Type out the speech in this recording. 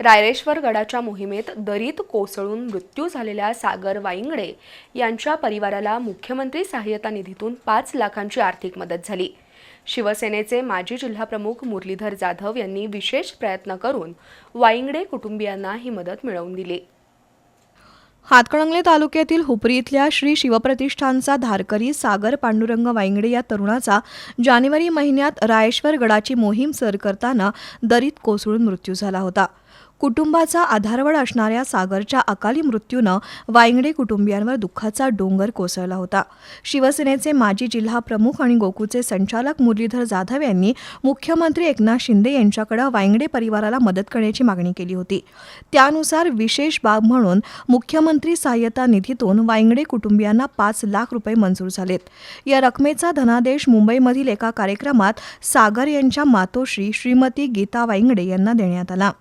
रायरेश्वर गडाच्या मोहिमेत दरीत कोसळून मृत्यू झालेल्या सागर वाईंगडे यांच्या परिवाराला मुख्यमंत्री सहाय्यता निधीतून पाच लाखांची आर्थिक मदत झाली. शिवसेनेचे माजी जिल्हाप्रमुख मुरलीधर जाधव यांनी विशेष प्रयत्न करून वाईंगडे कुटुंबियांना ही मदत मिळवून दिली. हातकणंगले तालुक्यातील हुपरी इथल्या श्री शिवप्रतिष्ठानचा धारकरी सागर पांडुरंग वाईंगडे या तरुणाचा जानेवारी महिन्यात रायेश्वर गडाची मोहीम सर करताना दरीत कोसळून मृत्यू झाला होता. कुटुंबाचा आधारवड असणाऱ्या सागरच्या अकाली मृत्यूनं वायंगडे कुटुंबियांवर दुःखाचा डोंगर कोसळला होता. शिवसेनेचे माजी जिल्हा प्रमुख आणि गोकूचे संचालक मुरलीधर जाधव यांनी मुख्यमंत्री एकनाथ शिंदे यांच्याकडे वायंगडे परिवाराला मदत करण्याची मागणी केली होती. त्यानुसार विशेष बाब म्हणून मुख्यमंत्री सहाय्यता निधीतून वाईंगडे कुटुंबियांना पाच लाख रुपये मंजूर झालेत. या रकमेचा धनादेश मुंबईमधील एका कार्यक्रमात सागर यांच्या मातोश्री श्रीमती गीता वाईंगडे यांना देण्यात आला.